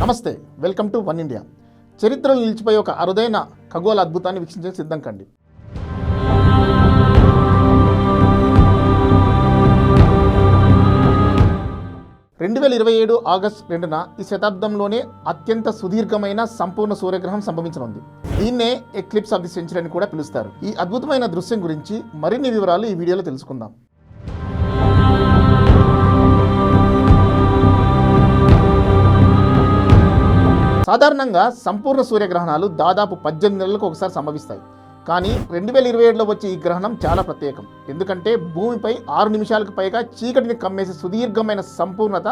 నమస్తే welcome to one India. చరిత్రలో నిలిచిపోయే ఒక అరుదైన ఖగోళ అద్భుతాన్ని వీక్షించే సిద్ధం కండి. రెండు వేల ఇరవై ఏడు ఆగస్ట్ రెండున ఈ శతాబ్దంలోనే అత్యంత సుదీర్ఘమైన సంపూర్ణ సూర్యగ్రహం సంభవించనుంది. దీన్నే ఎక్లిప్స్ ఆఫ్ ది సెంచరీ అని కూడా పిలుస్తారు. ఈ అద్భుతమైన దృశ్యం గురించి మరిన్ని వివరాలు ఈ వీడియోలో తెలుసుకుందాం. సాధారణంగా సంపూర్ణ సూర్యగ్రహణాలు దాదాపు పద్దెనిమిది నెలలకు ఒకసారి సంభవిస్తాయి. కానీ రెండు వేల ఇరవై ఏడులో వచ్చే ఈ గ్రహణం చాలా ప్రత్యేకం. ఎందుకంటే భూమిపై ఆరు నిమిషాలకు పైగా చీకటిని కమ్మేసే సుదీర్ఘమైన సంపూర్ణత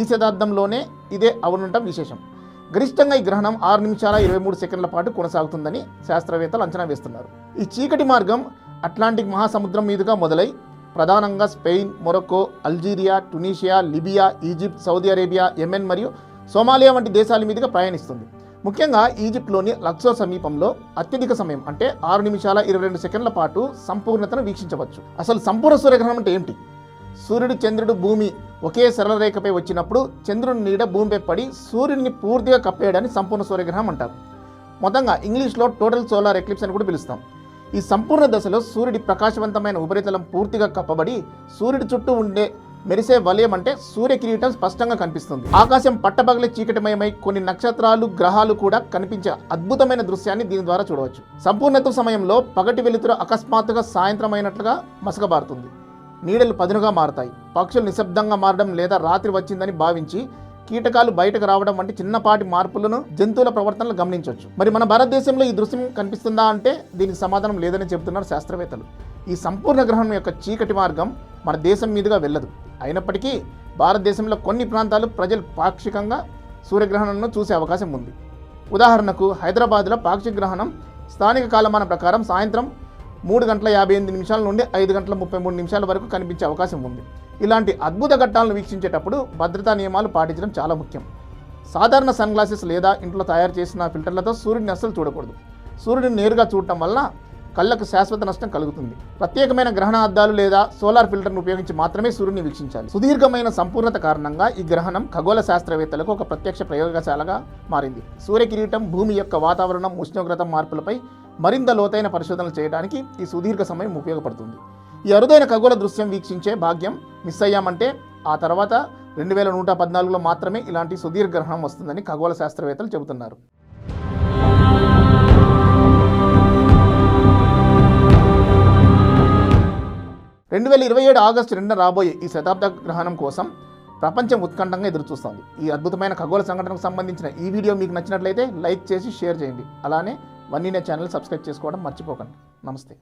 ఈ శతాబ్దంలోనే ఇదే అవనుండటం విశేషం. గరిష్టంగా ఈ గ్రహణం ఆరు నిమిషాల ఇరవై మూడు సెకండ్ల పాటు కొనసాగుతుందని శాస్త్రవేత్తలు అంచనా వేస్తున్నారు. ఈ చీకటి మార్గం అట్లాంటిక్ మహాసముద్రం మీదుగా మొదలై ప్రధానంగా Spain Morocco Algeria Tunisia Libya Egypt Saudi Arabia Yemen మరియు సోమాలియా వంటి దేశాల మీదుగా ప్రయాణిస్తుంది. ముఖ్యంగా ఈజిప్ట్లోని లక్సో సమీపంలో అత్యధిక సమయం అంటే ఆరు నిమిషాల ఇరవై రెండు సెకండ్ల పాటు సంపూర్ణతను వీక్షించవచ్చు. అసలు సంపూర్ణ సూర్యగ్రహణం అంటే ఏమిటి? సూర్యుడు చంద్రుడు భూమి ఒకే సరళ రేఖపై వచ్చినప్పుడు చంద్రుని నీడ భూమిపై పడి సూర్యుడిని పూర్తిగా కప్పేయడాన్ని సంపూర్ణ సూర్యగ్రహణం అంటారు. మొత్తంగా ఇంగ్లీష్లో టోటల్ సోలార్ ఎక్లిప్స్ అని కూడా పిలుస్తాం. ఈ సంపూర్ణ దశలో సూర్యుడి ప్రకాశవంతమైన ఉపరితలం పూర్తిగా కప్పబడి సూర్యుడి చుట్టూ ఉండే మెరిసే వలయం అంటే సూర్య కిరీటం స్పష్టంగా కనిపిస్తుంది. ఆకాశం పట్టపగలే చీకటిమయమై కొన్ని నక్షత్రాలు గ్రహాలు కూడా కనిపించే అద్భుతమైన దృశ్యాన్ని దీని ద్వారా చూడవచ్చు. సంపూర్ణత సమయంలో పగటి వెలుతురు అకస్మాత్తుగా సాయంత్రం అయినట్లుగా మసకబారుతుంది. నీడలు పదునుగా మారతాయి. పక్షులు నిశ్శబ్దంగా మారడం లేదా రాత్రి వచ్చిందని భావించి కీటకాలు బయటకు రావడం వంటి చిన్నపాటి మార్పులను జంతువుల ప్రవర్తనలు గమనించవచ్చు. మరి మన భారతదేశంలో ఈ దృశ్యం కనిపిస్తుందా అంటే దీనికి సమాధానం లేదని చెబుతున్నారు శాస్త్రవేత్తలు. ఈ సంపూర్ణ గ్రహణం యొక్క చీకటి మార్గం మన దేశం మీదుగా వెళ్ళదు. అయినప్పటికీ భారతదేశంలో కొన్ని ప్రాంతాలు ప్రజలు పాక్షికంగా సూర్యగ్రహణంను చూసే అవకాశం ఉంది. ఉదాహరణకు హైదరాబాద్లో పాక్షిక గ్రహణం స్థానిక కాలమాన ప్రకారం సాయంత్రం మూడు గంటల యాభై ఎనిమిది నిమిషాల నుండి ఐదు గంటల ముప్పై మూడు నిమిషాల వరకు కనిపించే అవకాశం ఉంది. ఇలాంటి అద్భుత ఘట్టాలను వీక్షించేటప్పుడు భద్రతా నియమాలు పాటించడం చాలా ముఖ్యం. సాధారణ సన్ గ్లాసెస్ లేదా ఇంట్లో తయారు చేసిన ఫిల్టర్లతో సూర్యుడిని అస్సలు చూడకూడదు. సూర్యుడిని నేరుగా చూడటం వల్ల కళ్ళకు శాశ్వత నష్టం కలుగుతుంది. ప్రత్యేకమైన గ్రహణ అద్దాలు లేదా సోలార్ ఫిల్టర్ను ఉపయోగించి మాత్రమే సూర్యుని వీక్షించాలి. సుదీర్ఘమైన సంపూర్ణత కారణంగా ఈ గ్రహణం ఖగోళ శాస్త్రవేత్తలకు ఒక ప్రత్యక్ష ప్రయోగశాలగా మారింది. సూర్యకిరీటం భూమి యొక్క వాతావరణం ఉష్ణోగ్రత మార్పులపై మరింత లోతైన పరిశోధనలు చేయడానికి ఈ సుదీర్ఘ సమయం ఉపయోగపడుతుంది. ఈ అరుదైన ఖగోళ దృశ్యం వీక్షించే భాగ్యం మిస్ అయ్యామంటే ఆ తర్వాత రెండు వేల నూట పద్నాలుగులో మాత్రమే ఇలాంటి సుదీర్ఘ గ్రహణం వస్తుందని ఖగోళ శాస్త్రవేత్తలు చెబుతున్నారు. రెండు వేల ఇరవై ఏడు ఆగస్టు రెండున రాబోయే ఈ శతాబ్ద గ్రహణం కోసం ప్రపంచం ఉత్కంఠంగా ఎదురుచూస్తోంది. ఈ అద్భుతమైన ఖగోళ సంఘటనకు సంబంధించిన ఈ వీడియో మీకు నచ్చినట్లయితే లైక్ చేసి షేర్ చేయండి. అలానే వన్ ఇండియా ఛానల్ సబ్స్క్రైబ్ చేసుకోవడం మర్చిపోకండి. నమస్తే.